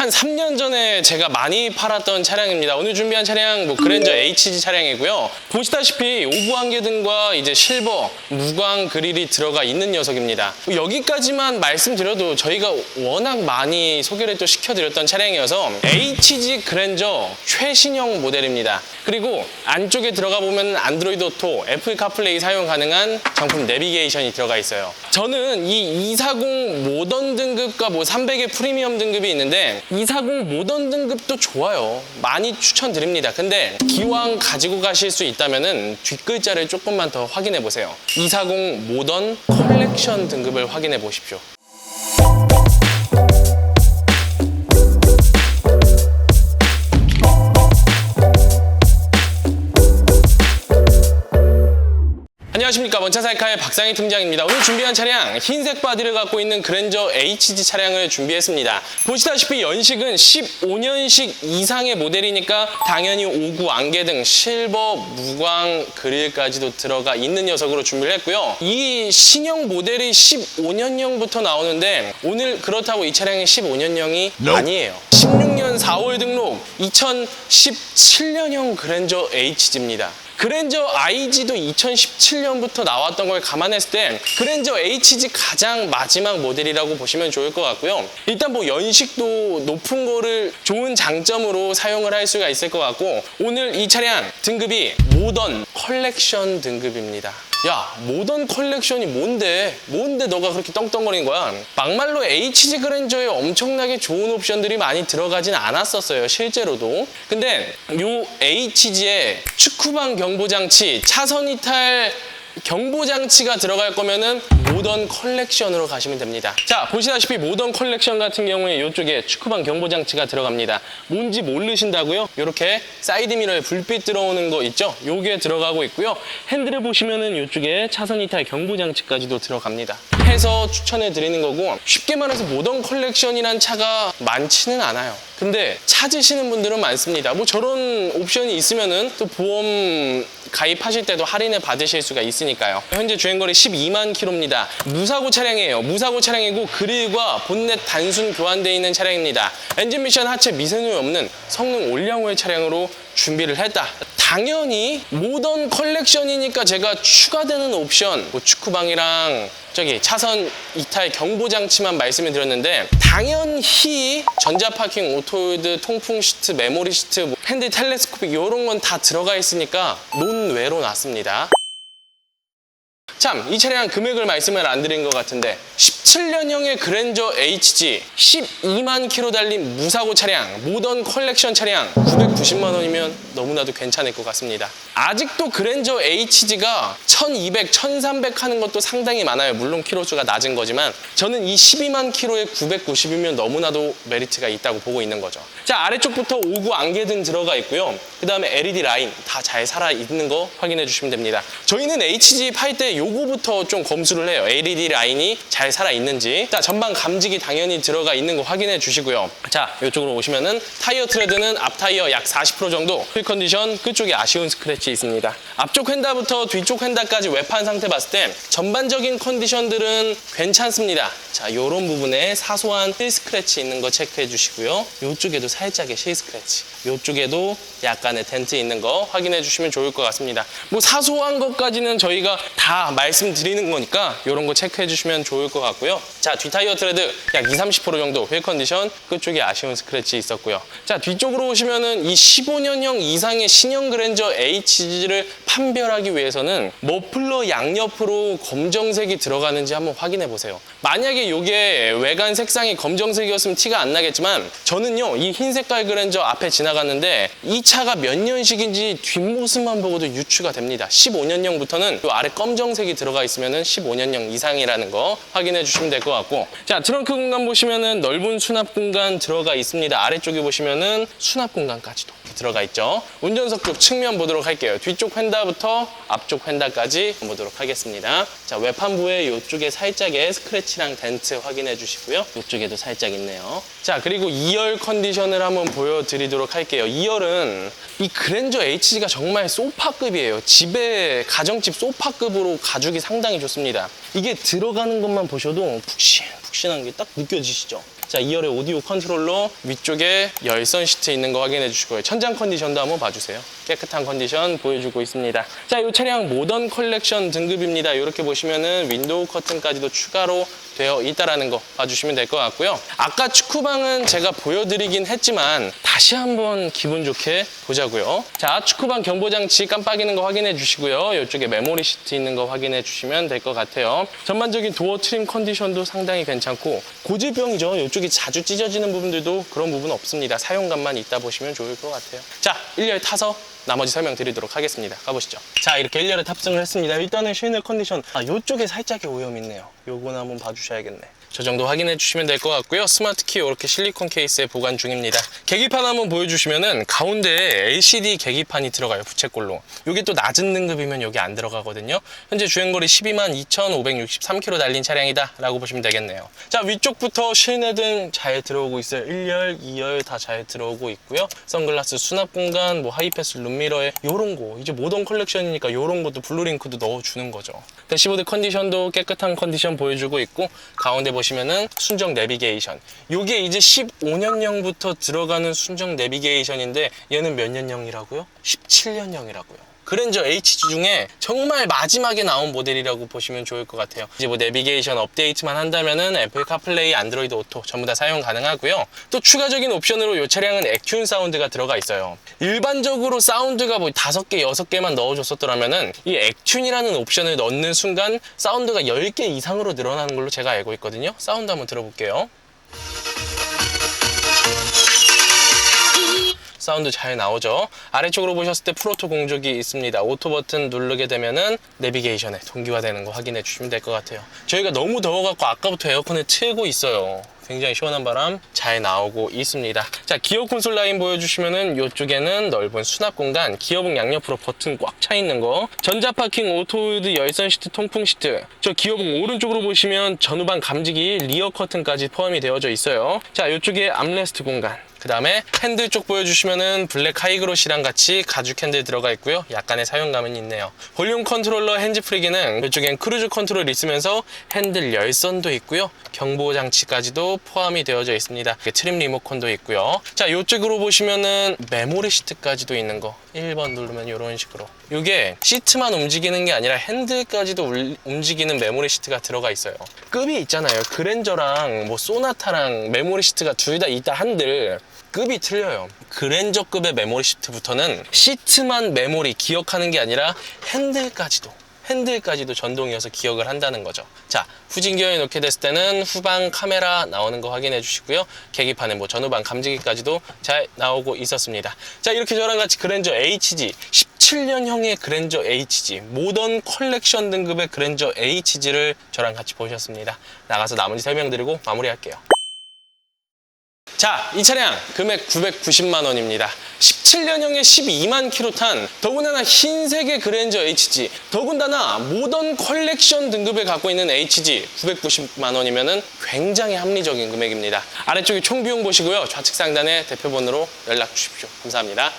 한 3년 전에 제가 많이 팔았던 차량입니다. 오늘 준비한 차량 뭐 그랜저 HG 차량이고요. 보시다시피 오브 안개등과 이제 실버, 무광 그릴이 들어가 있는 녀석입니다. 여기까지만 말씀드려도 저희가 워낙 많이 소개를 또 시켜드렸던 차량이어서 HG 그랜저 최신형 모델입니다. 그리고 안쪽에 들어가 보면 안드로이드 오토, 애플 카플레이 사용 가능한 정품 내비게이션이 들어가 있어요. 저는 이 240 모던 등급과 뭐 300의 프리미엄 등급이 있는데 240 모던 등급도 좋아요. 많이 추천드립니다. 근데 기왕 가지고 가실 수 있다면은 뒷글자를 조금만 더 확인해 보세요. 240 모던 컬렉션 등급을 확인해 보십시오. 안녕하십니까 원차살카의 박상희 팀장입니다. 오늘 준비한 차량 흰색 바디를 갖고 있는 그랜저 HG 차량을 준비했습니다. 보시다시피 연식은 15년식 이상의 모델이니까 당연히 오구 안개 등 실버 무광 그릴까지도 들어가 있는 녀석으로 준비를 했고요. 이 신형 모델이 15년형부터 나오는데 오늘 그렇다고 이 차량이 15년형이 아니에요. 16년 4월 등록 2017년형 그랜저 HG입니다. 그랜저 IG도 2017년부터 나왔던 걸 감안했을 때 그랜저 HG 가장 마지막 모델이라고 보시면 좋을 것 같고요. 일단 뭐 연식도 높은 거를 좋은 장점으로 사용을 할 수가 있을 것 같고 오늘 이 차량 등급이 모던 컬렉션 등급입니다. 야 모던 컬렉션이 뭔데? 뭔데 너가 그렇게 떵떵거리는 거야? 막말로 HG 그랜저에 엄청나게 좋은 옵션들이 많이 들어가진 않았었어요 실제로도. 근데 요 HG에 축구방 경보 장치 차선 이탈 경보 장치가 들어갈 거면은 모던 컬렉션으로 가시면 됩니다. 자, 보시다시피 모던 컬렉션 같은 경우에 이쪽에 축구방 경보 장치가 들어갑니다. 뭔지 모르신다고요? 이렇게 사이드 미러에 불빛 들어오는 거 있죠? 요게 들어가고 있고요. 핸들을 보시면은 이쪽에 차선 이탈 경보 장치까지도 들어갑니다. 해서 추천해 드리는 거고 쉽게 말해서 모던 컬렉션이란 차가 많지는 않아요. 근데 찾으시는 분들은 많습니다. 뭐 저런 옵션이 있으면은 또 보험 가입하실 때도 할인을 받으실 수가 있으니까요. 현재 주행거리 12만 킬로입니다. 무사고 차량이에요. 무사고 차량이고 그릴과 본넷 단순 교환되어 있는 차량입니다. 엔진 미션 하체 미세누이 없는 성능 올량호의 차량으로 준비를 했다. 당연히 모던 컬렉션이니까 제가 추가되는 옵션, 뭐 축구방이랑 저기 차선 이탈 경보 장치만 말씀을 드렸는데 당연히 전자 파킹, 오토홀드, 통풍 시트, 메모리 시트, 뭐 핸드 텔레스코픽 이런 건 다 들어가 있으니까 논외로 놨습니다. 참, 이 차량 금액을 말씀을 안 드린 것 같은데 17년형의 그랜저 HG 12만 킬로 달린 무사고 차량 모던 컬렉션 차량 990만 원이면 너무나도 괜찮을 것 같습니다. 아직도 그랜저 HG가 1200, 1300 하는 것도 상당히 많아요. 물론 키로수가 낮은 거지만 저는 이 12만 킬로에 990이면 너무나도 메리트가 있다고 보고 있는 거죠. 자, 아래쪽부터 오구 안개 등 들어가 있고요. 그 다음에 LED 라인 다 잘 살아 있는 거 확인해 주시면 됩니다. 저희는 HG 팔때 요거부터 좀 검수를 해요. LED 라인이 잘 살아 있는지. 자, 전방 감지기 당연히 들어가 있는 거 확인해 주시고요. 자, 이쪽으로 오시면은 타이어 트레드는 앞 타이어 약 40% 정도, 휠 컨디션 끝쪽에 아쉬운 스크래치 있습니다. 앞쪽 휀다부터 뒤쪽 휀다까지 외판 상태 봤을 때 전반적인 컨디션들은 괜찮습니다. 자, 이런 부분에 사소한 실 스크래치 있는 거 체크해 주시고요. 이쪽에도 살짝의 실 스크래치. 이쪽에도 약간의 덴트 있는 거 확인해 주시면 좋을 것 같습니다. 뭐 사소한 것까지는 저희가 다 말씀드리는 거니까 이런 거 체크해 주시면 좋을 것 같고요. 자, 뒷타이어 트레드 약 20, 30% 정도 휠 컨디션 끝쪽에 아쉬운 스크래치 있었고요. 자, 뒤쪽으로 오시면은 이 15년형 이상의 신형 그랜저 HG를 판별하기 위해서는 머플러 양옆으로 검정색이 들어가는지 한번 확인해 보세요. 만약에 이게 외관 색상이 검정색이었으면 티가 안 나겠지만 저는요 이흰 색깔 그랜저 앞에 지나갔는데 이 차가 몇 년식인지 뒷모습만 보고도 유추가 됩니다. 15년형부터는 이 아래 검정색이 들어가 있으면은 15년형 이상이라는 거 확인해 주시면 될 것 같고 자 트렁크 공간 보시면은 넓은 수납 공간 들어가 있습니다. 아래쪽에 보시면은 수납 공간까지도 들어가 있죠. 운전석 쪽 측면 보도록 할게요. 뒤쪽 휀다부터 앞쪽 휀다까지 보도록 하겠습니다. 자, 외판부에 이쪽에 살짝의 스크래치랑 덴트 확인해 주시고요. 이쪽에도 살짝 있네요. 자, 그리고 2열 컨디션을 한번 보여드리도록 할게요. 2열은 이 그랜저 HG가 정말 소파급이에요. 집에 가정집 소파급으로 가죽이 상당히 좋습니다. 이게 들어가는 것만 보셔도 푹신 푹신한 게 딱 느껴지시죠? 자, 2열의 오디오 컨트롤러 위쪽에 열선 시트 있는 거 확인해 주시고요. 천장 컨디션도 한번 봐주세요. 깨끗한 컨디션 보여주고 있습니다. 자, 이 차량 모던 컬렉션 등급입니다. 이렇게 보시면은 윈도우 커튼까지도 추가로 되어 있다라는 거 봐주시면 될 것 같고요. 아까 축구방은 제가 보여드리긴 했지만 다시 한번 기분 좋게 보자고요. 자, 축구방 경보장치 깜빡이는 거 확인해 주시고요. 이쪽에 메모리 시트 있는 거 확인해 주시면 될 것 같아요. 전반적인 도어 트림 컨디션도 상당히 괜찮고 고질병이죠. 이쪽이 자주 찢어지는 부분들도 그런 부분 없습니다. 사용감만 있다 보시면 좋을 것 같아요. 자, 1열 타서 나머지 설명 드리도록 하겠습니다. 가보시죠. 자, 이렇게 1열에 탑승을 했습니다. 일단은 쉐넬 컨디션, 아, 요쪽에 살짝의 오염이 있네요. 요거는 한번 봐주셔야겠네. 저 정도 확인해 주시면 될 것 같고요. 스마트 키 이렇게 실리콘 케이스에 보관 중입니다. 계기판 한번 보여주시면은 가운데에 LCD 계기판이 들어가요. 부채꼴로. 이게 또 낮은 등급이면 여기 안 들어가거든요. 현재 주행거리 12만 2,563km 달린 차량이다 라고 보시면 되겠네요. 자 위쪽부터 실내 등 잘 들어오고 있어요. 1열, 2열 다 잘 들어오고 있고요. 선글라스 수납 공간, 뭐 하이패스 룸미러에 요런 거 이제 모던 컬렉션이니까 요런 것도 블루링크도 넣어주는 거죠. 대시보드 컨디션도 깨끗한 컨디션 보여주고 있고 가운데 보 시면은 순정 내비게이션. 요게 이제 15년형부터 들어가는 순정 내비게이션인데 얘는 몇 년형이라고요? 17년형이라고요. 그랜저 HG 중에 정말 마지막에 나온 모델이라고 보시면 좋을 것 같아요. 이제 뭐 내비게이션 업데이트만 한다면은 애플 카플레이, 안드로이드 오토 전부 다 사용 가능하고요. 또 추가적인 옵션으로 이 차량은 액튠 사운드가 들어가 있어요. 일반적으로 사운드가 뭐 다섯 개, 여섯 개만 넣어줬었더라면은 이 액튠이라는 옵션을 넣는 순간 사운드가 10개 이상으로 늘어나는 걸로 제가 알고 있거든요. 사운드 한번 들어볼게요. 사운드 잘 나오죠. 아래쪽으로 보셨을 때 프로토 공조기 있습니다. 오토 버튼 누르게 되면은 내비게이션에 동기화되는 거 확인해 주시면 될 것 같아요. 저희가 너무 더워갖고 아까부터 에어컨을 틀고 있어요. 굉장히 시원한 바람 잘 나오고 있습니다. 자, 기어 콘솔 라인 보여주시면은 이쪽에는 넓은 수납 공간, 기어봉 양옆으로 버튼 꽉 차 있는 거, 전자 파킹 오토홀드 열선 시트 통풍 시트. 저 기어봉 오른쪽으로 보시면 전후방 감지기 리어 커튼까지 포함이 되어져 있어요. 자, 이쪽에 암레스트 공간. 그 다음에 핸들 쪽 보여주시면은 블랙 하이그로시랑 같이 가죽 핸들 들어가 있고요. 약간의 사용감은 있네요. 볼륨 컨트롤러 핸즈 프리 기능 이쪽엔 크루즈 컨트롤 있으면서 핸들 열선도 있고요. 경보 장치까지도 포함이 되어져 있습니다. 트림 리모컨도 있고요. 자, 이쪽으로 보시면은 메모리 시트까지도 있는 거. 1번 누르면 이런 식으로. 이게 시트만 움직이는 게 아니라 핸들까지도 울- 움직이는 메모리 시트가 들어가 있어요. 급이 있잖아요. 그랜저랑 뭐 소나타랑 메모리 시트가 둘 다 있다 한들 급이 틀려요. 그랜저급의 메모리 시트부터는 시트만 메모리 기억하는 게 아니라 핸들까지도 핸들까지도 전동이어서 기억을 한다는 거죠. 자, 후진 기어에 놓게 됐을 때는 후방 카메라 나오는 거 확인해 주시고요. 계기판에 뭐 전후방 감지기까지도 잘 나오고 있었습니다. 자, 이렇게 저랑 같이 그랜저 HG 17년형의 그랜저 HG 모던 컬렉션 등급의 그랜저 HG를 저랑 같이 보셨습니다. 나가서 나머지 설명드리고 마무리할게요. 자, 이 차량 금액 990만 원입니다. 17년형에 12만 킬로 탄 더군다나 흰색의 그랜저 HG 더군다나 모던 컬렉션 등급을 갖고 있는 HG 990만 원이면은 굉장히 합리적인 금액입니다. 아래쪽에 총 비용 보시고요. 좌측 상단에 대표번호로 연락 주십시오. 감사합니다.